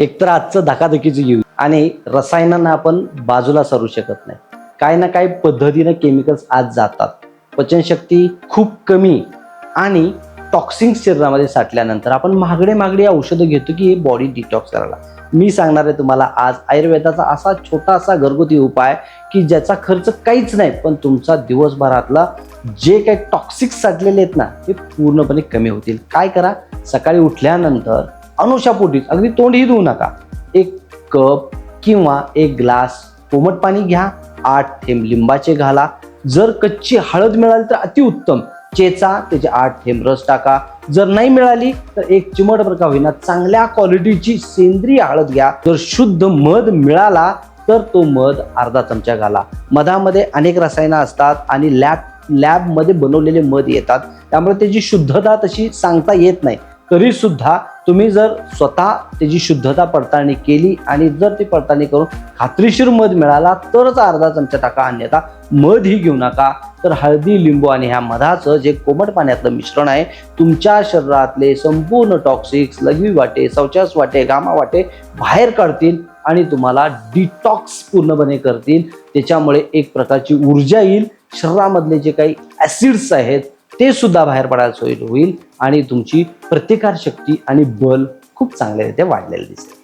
एकतर आजचं धकाधकीचं जीव. आणि रसायनांना आपण बाजूला सरू शकत नाही. काही ना काही पद्धतीनं केमिकल्स आज जातात. पचनशक्ती खूप कमी आणि टॉक्सिन्स शरीरामध्ये साठल्यानंतर आपण महागडे महागडे औषधं घेतो की हे बॉडी डिटॉक्स करायला. मी सांगणार आहे तुम्हाला आज आयुर्वेदाचा असा छोटासा घरगुती उपाय की ज्याचा खर्च काहीच नाही पण तुमचा दिवसभरातला जे काही टॉक्सिक्स साठलेले आहेत ना ते पूर्णपणे कमी होतील. काय करा? सकाळी उठल्यानंतर अनुशापोटीच अगदी तोंडही धुवू नका. एक कप किंवा एक ग्लास कोमट पाणी घ्या. आठ थेंब लिंबाचे घाला. जर कच्ची हळद मिळाली तर अतिउत्तम. चेचा त्याचे आठ थेंब रस टाका. जर नाही मिळाली तर एक चिमट प्रकार होईना. चांगल्या क्वालिटीची सेंद्रिय हळद घ्या. जर शुद्ध मध मिळाला तर तो मध अर्धा चमचा घाला. मधामध्ये अनेक रसायनं असतात आणि लॅब लॅबमध्ये बनवलेले मध येतात. त्यामुळे त्याची शुद्धता तशी सांगता येत नाही. तरी सुद्धा तुम्ही जर स्वतः त्याची शुद्धता पडताळणी केली आणि जर ती पडताळणी करून खात्रीशीर मध मिळाला तरच अर्धा चमचा टाका अन्यथा मध ही घेऊ नका. तर हळदी लिंबू आणि ह्या मधाचं जे कोमट पाण्यातलं मिश्रण आहे तुमच्या शरीरातले संपूर्ण टॉक्सिक्स लघवी वाटे शौचास वाटे गामा वाटे बाहेर काढतील आणि तुम्हाला डिटॉक्स पूर्णपणे करतील. त्याच्यामुळे एक प्रकारची ऊर्जा येईल. शरीरामधले जे काही ॲसिड्स आहेत ते सुद्धा बाहेर पडायला सोयी होईल आणि तुमची प्रतिकारशक्ती आणि बल खूप चांगल्या रीत्या वाढलेलं दिसेल.